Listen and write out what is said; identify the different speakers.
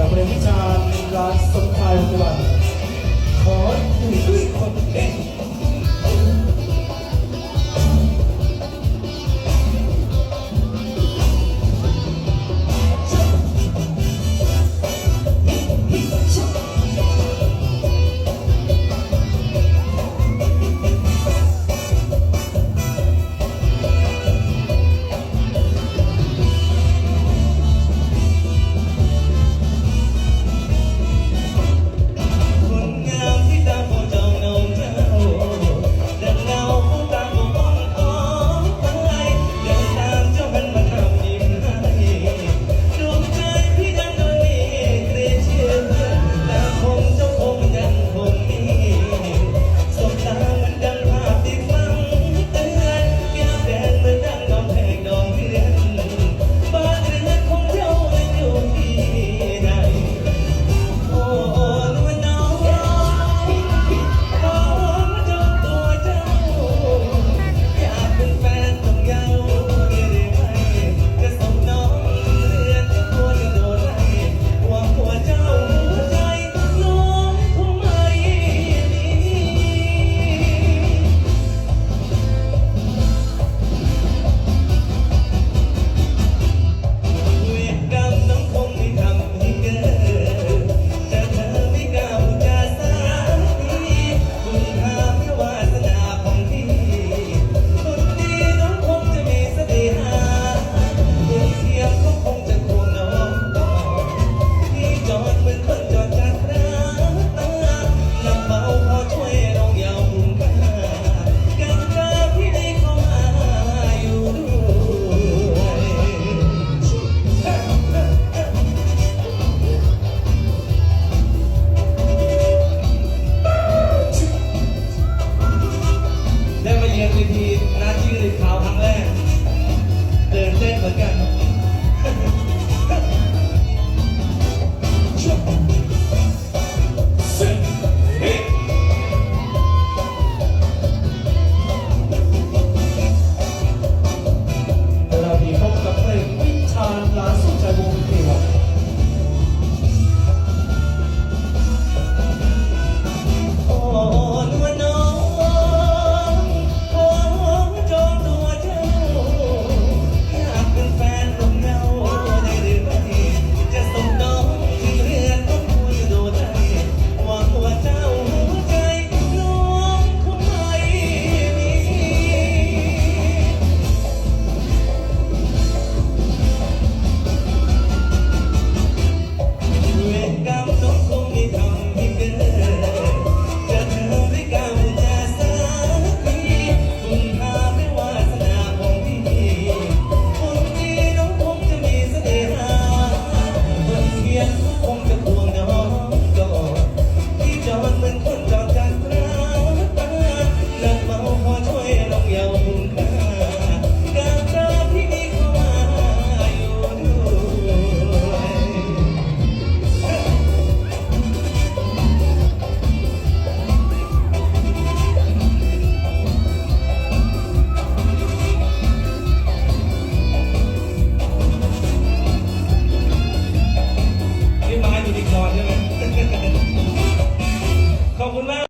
Speaker 1: จากเรียนวิชาการสมทายปัจจุบันขออยู่ด้วยคนเด็ก power.